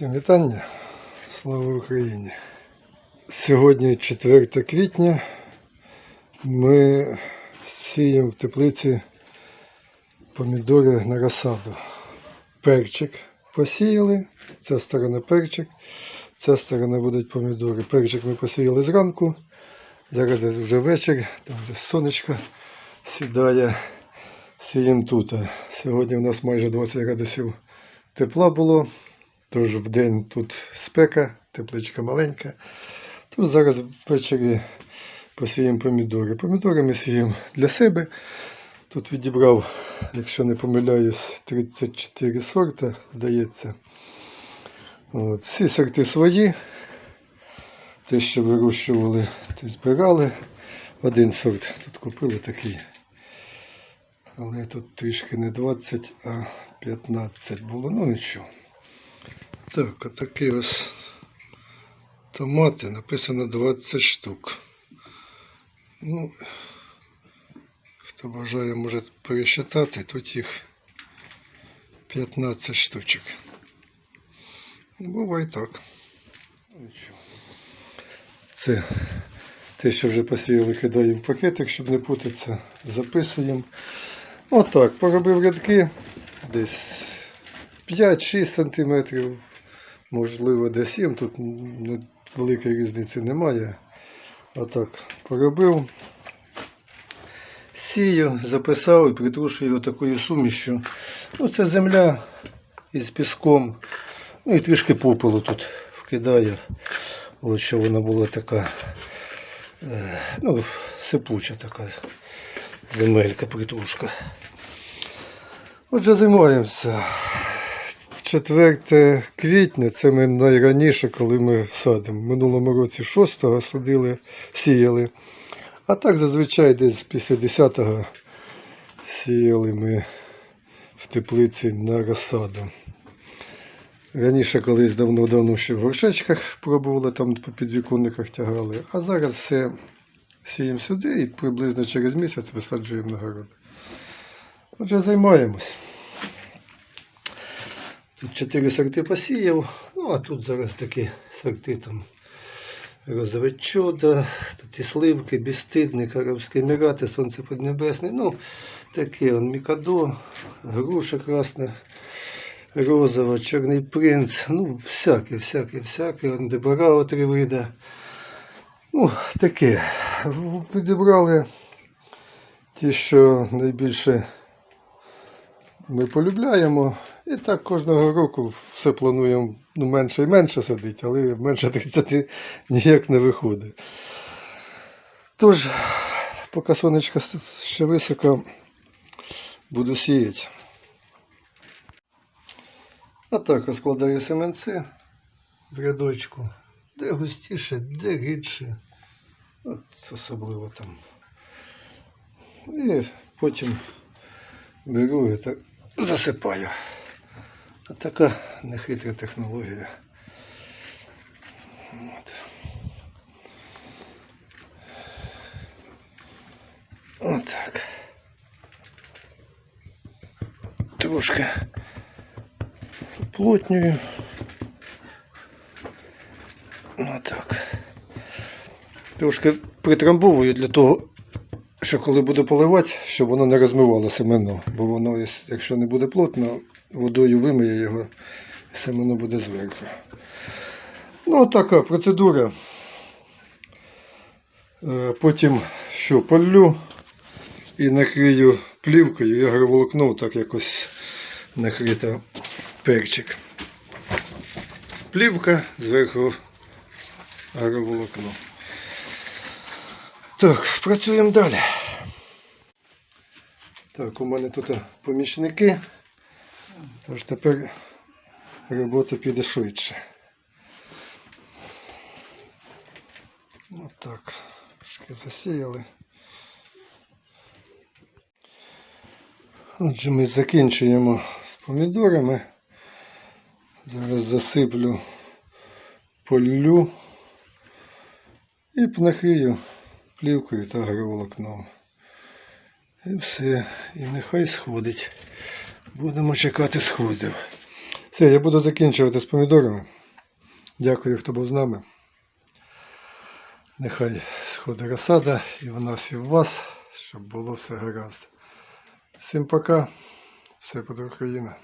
Всім вітання. Слава Україні. Сьогодні 4 квітня. Ми сіємо в теплиці помідори на розсаду. Перчик посіяли, ця сторона перчик, ця сторона будуть помідори. Перчик ми посіяли зранку. Зараз вже вечір, там вже сонечко сідає. Сіємо тут. Сьогодні у нас майже 20 градусів тепла було. Тож в день тут спека, тепличка маленька. Тут зараз ввечері посіємо помідори. Помідори ми сіємо для себе. Тут відібрав, якщо не помиляюсь, 34 сорта, здається. От. Всі сорти свої. Те, що вирощували, те збирали. Один сорт тут купили такий. Але тут трішки не 20, а 15 було. Ну нічого. Так, отакі ось томати. Написано 20 штук. Ну, хто бажає, може пересчитати, тут їх 15 штучок. Ну, Буває так. Це те, що вже посіяли, кидаю в пакетик, щоб не путатися. Записуємо. Отак, поробив рядки десь 5-6 сантиметрів, можливо, десь 7, тут великої різниці немає. Отак поробив. Сію, записав і притрушую такою сумішю. Ну, це земля із піском. Ну і трішки попелу тут вкидаю. От що вона була така, е, ну, сипуча така земелька, притрушка. Отже, займаємося. 4 квітня це ми найраніше, коли ми садимо. Минулому році 6-го садили, сіяли. А так зазвичай десь після 10-го сіяли ми в теплиці на розсаду. Раніше колись давно-давно ще в горшечках пробували, там по підвіконниках тягали. А зараз все сіємо сюди і приблизно через місяць висаджуємо на город. Отже, займаємось. Тут чотири сорти посіяв, ну а тут зараз такі сорти там розове чудо, і сливки, безстидник, Арабські Емірати, Сонце Поднебесне. Ну, таке он Мікадо, груша красна, розова, Чорний принц. Ну, всяке, всяке, всяке. Он Дебара три вида. Ну, таке. Підібрали ті, що найбільше ми полюбляємо. І так кожного року все плануємо ну, менше і менше садити, але менше 30 ніяк не виходить. Тож, поки сонечко ще високо, буду сіяти. А так розкладаю семенці в рядочку. Де густіше, де рідше. От особливо там. І потім беру і так засипаю. Така нехитра технологія. От. Отак. Трошки плотнюю. Отак. Трошки притрамбовую для того, що коли буду поливати, щоб воно не розмивало семено. Бо воно, якщо не буде плотно, водою вимиє його, і семено буде зверху. Ну, така процедура. Е, Потім що, полю і накрию плівкою і агроволокно так якось накрита перчик. Плівка, зверху агроволокно. Так, працюємо далі. Так, у мене тут помічники. Тож тепер робота піде швидше. Отак. Трошки засіяли. Отже, ми закінчуємо з помідорами. Зараз засиплю полю і накрию плівкою та агроволокном. І все. І нехай сходить. Будемо чекати сходів. Все, я буду закінчувати з помідорами. Дякую, хто був з нами. Нехай сходить розсада і в нас, і в вас, щоб було все гаразд. Всім пока. Все буде Україна.